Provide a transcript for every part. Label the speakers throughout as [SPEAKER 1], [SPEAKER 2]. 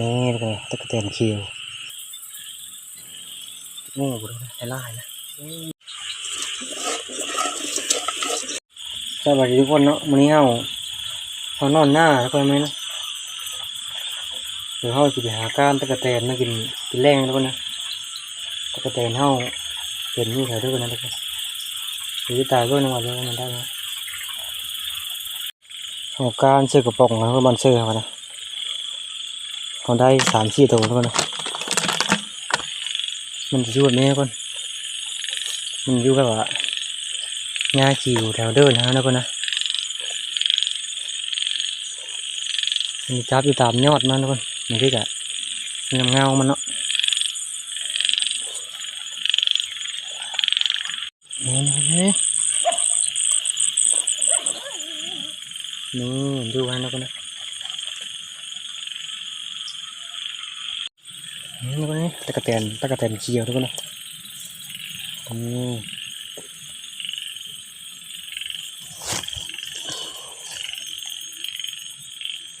[SPEAKER 1] นี่เลยตะกะแตนเขียวโง่กูด้วยไอ้ล่ายนะสวัสดีทุกคนเนาะมื้อนี้เฮาเฮานอนหน้าแล้วก็ไหมนะเดี๋ยวเฮาสิไปหาก้านตะกะแตนมากินกินแรงทุกคนนะตะกะแตนเฮาเป็นอยู่แถวด้วยกันนะทุกคนหรือตายด้วยนะว่าเรื่องมันได้นะเอาก้านเชือกระป๋องนะก็มันเชือกเขานะ เขาได้สามสี่ตัวแล้วกันนมันจะอยู่แบบนี้นะก่อนมันอยู่แบบว่าหญ้าขีอยู่แถวเดินนะนะก่อนนะมันจับอยู่ตามยอดมันนะก่อนมันที่กะมันเงามันเนาะนี่นี่นี่ดูกันนะก่อนนะ นี่ทุกคนนี่ ตะกะแตนตะกะแตนเขียวทุกคนนะอืม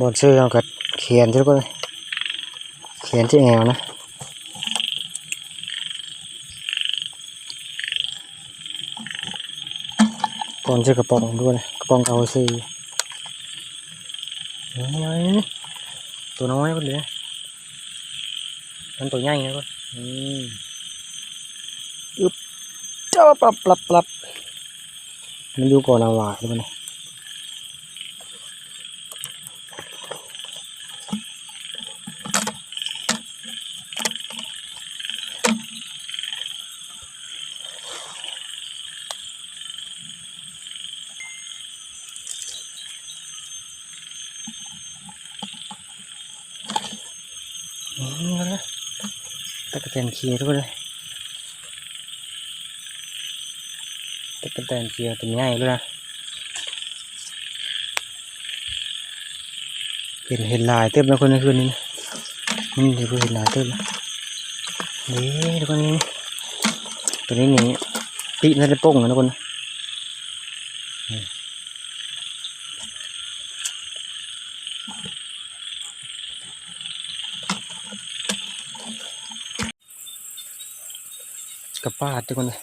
[SPEAKER 1] บอลเสื้อเอากับเขียนทุกคนเลยเขียนที่แอวนะก่อนเสื้อกระป๋องด้วยนะกระป๋องเอาซื้อน้อยตัวน้อยคนเดียว มันตัวใหญ่นะก็อืมอึบเจ้าปรับปรับปรับมันอยู่ก่อนเอาหวายด้วยนะอืมนะตะกะแตนเคียทุกคนเลยตะกะแตนเคียวตัวใหญ่เลยนะเห็นเห็นลายเต็มแล้วคนในคืนนี้นะอืมเดี๋ยวเห็นลายเต็มนี่ทุกคนนี่ตัวนี้นี่ปีน่าจะโป้งนะทุกคนนะ กระปาดทุกคนเลย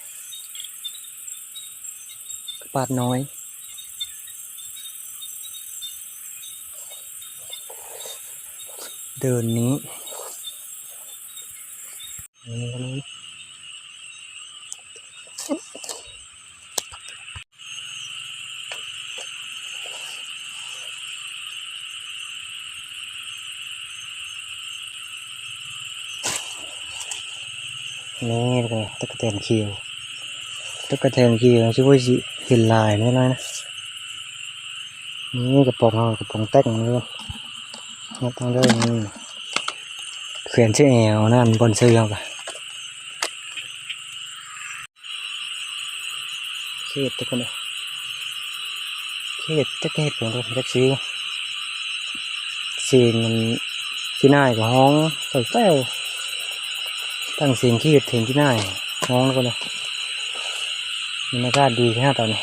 [SPEAKER 1] กระปาดน้อยเดินนี้นี่คนนี้นี่เลย ตนเขียวตะกะแตนเขียวชื่อว่าสิเห็นลายนี่นะนี่กระป๋องกระป๋องแตกนี่เลยมาตั้งเลยนี่เขียนชื่อแอลนั่นบนเสื้อปะเขียนตทุกคนเลยเขตจะเขตของเราจะซื้อเสียงมันที่น่ากับห้องใส่แป้วตั้งเสียงเขตถึงที่น่า ยห้องก็เลยบรรยากาศดีแค่ตอนนี้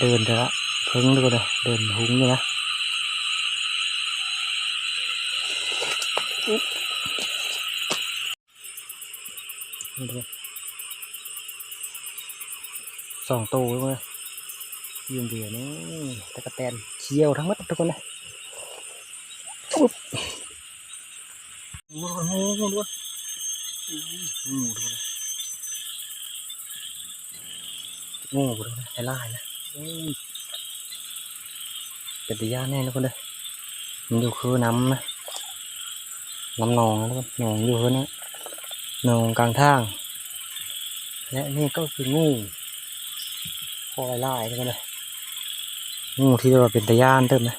[SPEAKER 1] เดินเถอะเพิ่งด้วยเลยเดินหุ้งเลยนะนี่ดูสองตัวเลยยืนเดียวนี่ตะกะแตนเขียวทั้งหมดทุกคนเลย งูดูงูดูงูดูเลยงูดูเลยไอ้ล่านะเป็นตะย่านแน่ทุกคนเลยมันอยู่คือน้ำนะน้ำหนองนะทุกคนหนองอยู่คือนะหนองกลางทาง และนี่ก็คืองูคอยไล่กันเลยงูที่เราเป็นตะย่านเติมนะ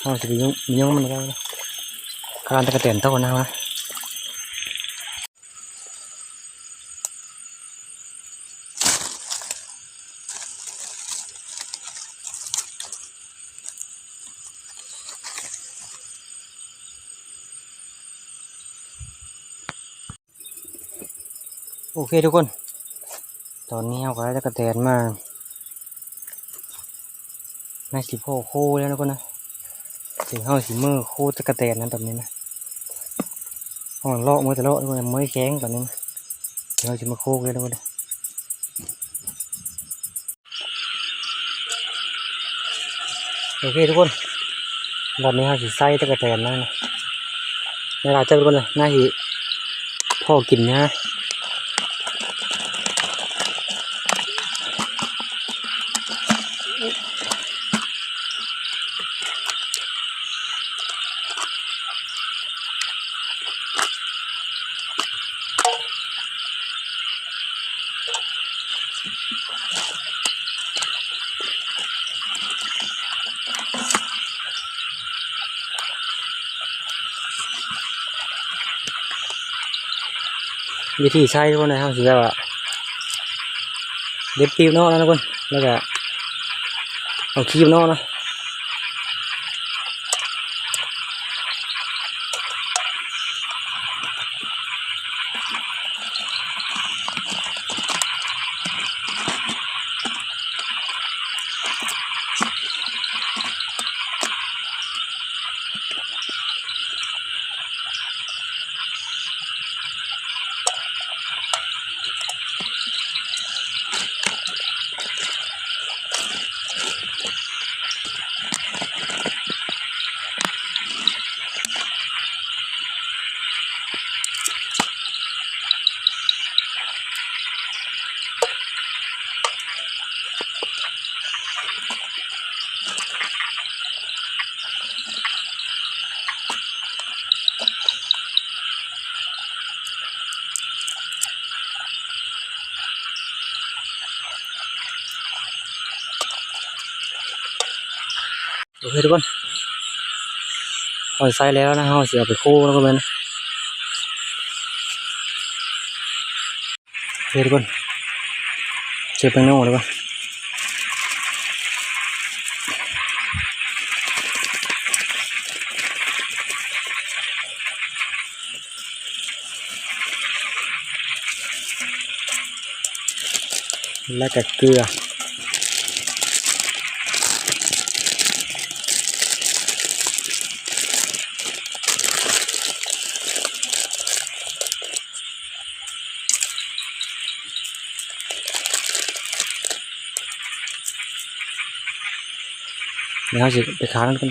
[SPEAKER 1] เอาจะไปยุ่งยุ่งมันก็ ได้การตะกะเตียนเท่ากันนะโอเคทุกคน ตอนนี้เอาไว้ตะกะเตียนมาน่าสิพ่อโคแล้วนะก็นะถึงเฮาสิมือโคตะกะแตนนั้นแบบนี้นะ ห้องเลาะมือแต่เลาะด้วยมือแข็งแบบนี้เดี๋ยวเราจะมาโคกเลยนะก็นโอเคทุกคนวันนี้เฮาสิใส่ตะกะแตนนั่นนะเวลาเจอทุกคนเลยน่าสิพ่อกินนะ วิธีใช้ทุกคนนะครับสิแบบว่าเด็ดปีบนอกนะทุกคนแล้วก็เอาคีบนอกนะ โอเคทุกคนเอาใส่แล้วนะเราสิเอาไปคู่แล้วก็เป็นโอเทุกคนเชื่อแป้งโน่เลยป่ะแล้วก็เกลือ เดี๋ยวเราจะไปค้างกัน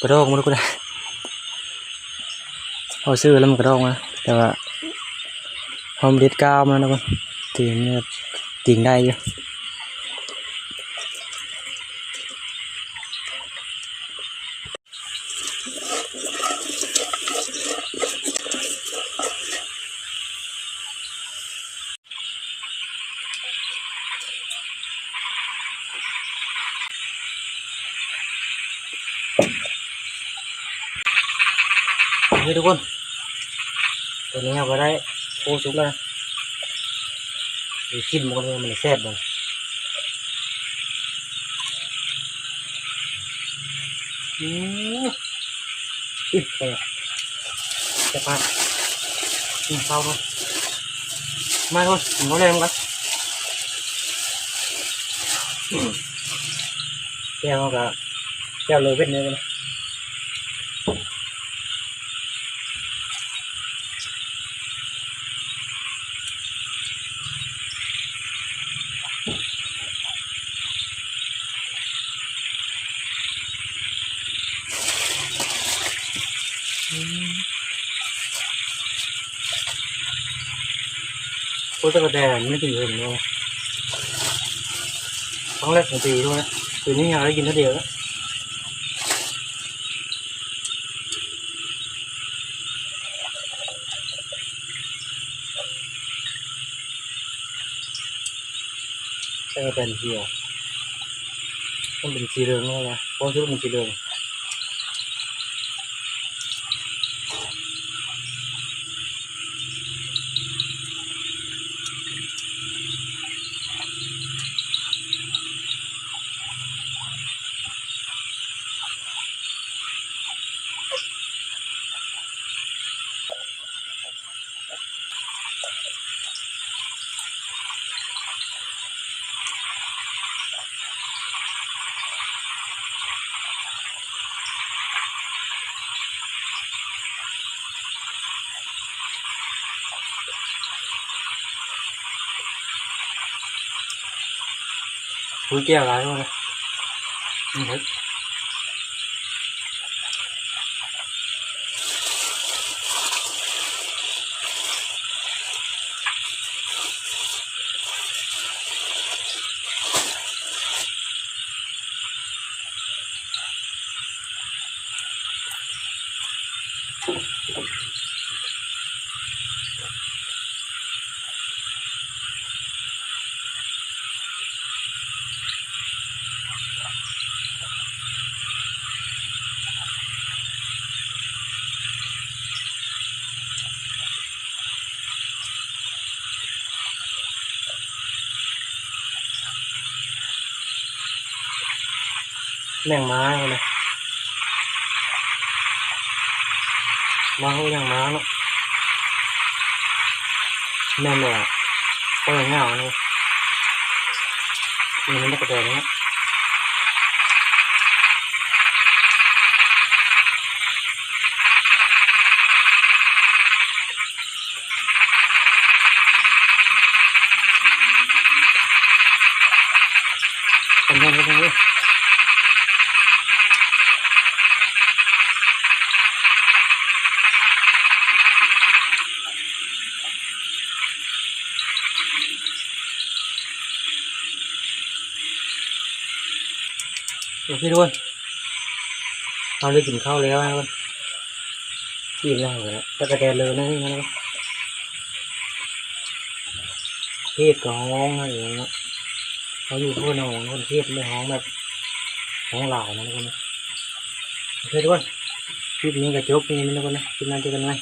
[SPEAKER 1] กระดองมันก็ได้เอาซื้อแล้วมันกระดองนะแต่ว่าหอมเด็ดก้าวมันนะคนตีนเนี่ยตีนได้อยู่ เฮ้ยทุกคนตัวนี้เอาไปได้โคสุกแล้วนะดูชิมมันก็มันแซ่บเลยอืมอึดไปจะพากินข้าวก่อนมาทุกคนกินข้าวแรงกันแก้วก็แก้วเลยเป็นเนื้อกัน คตรกระแดงไม่ตีเลยเนาะครั้งแรกผมตีด้วยนะคืนนี้ยังได้กินเท่าเดียวแล้วแต่เป็นเที่ยวต้องเป็นสีเหลืองเลยนะเพราะชุดมันสีเหลือง คุยแก้วร้ายมากเลยนี่ครับ แม่งม้าเลยมาเขาอย่างม้าเนาะแม่แม่ก็อย่างเงาเนี่ยมันไม่กระเด็นนะเป็นยังไงเโอเคทุกคนเราได้กินข้าวแล้วนะทุกคนกินแล้วเหรอตะกะแดนเลยนะนี่นะเทศก็ห้องอะไรอย่างเงี้ยเขาอยู่ทั่วหนองคนเทศไม่ห้องแบบห้องเหล่านะทุกคนโอเคทุกคนคลิปนี้ก็จบนี่นะทุกคนนะคลิปหน้าเจอกันไหม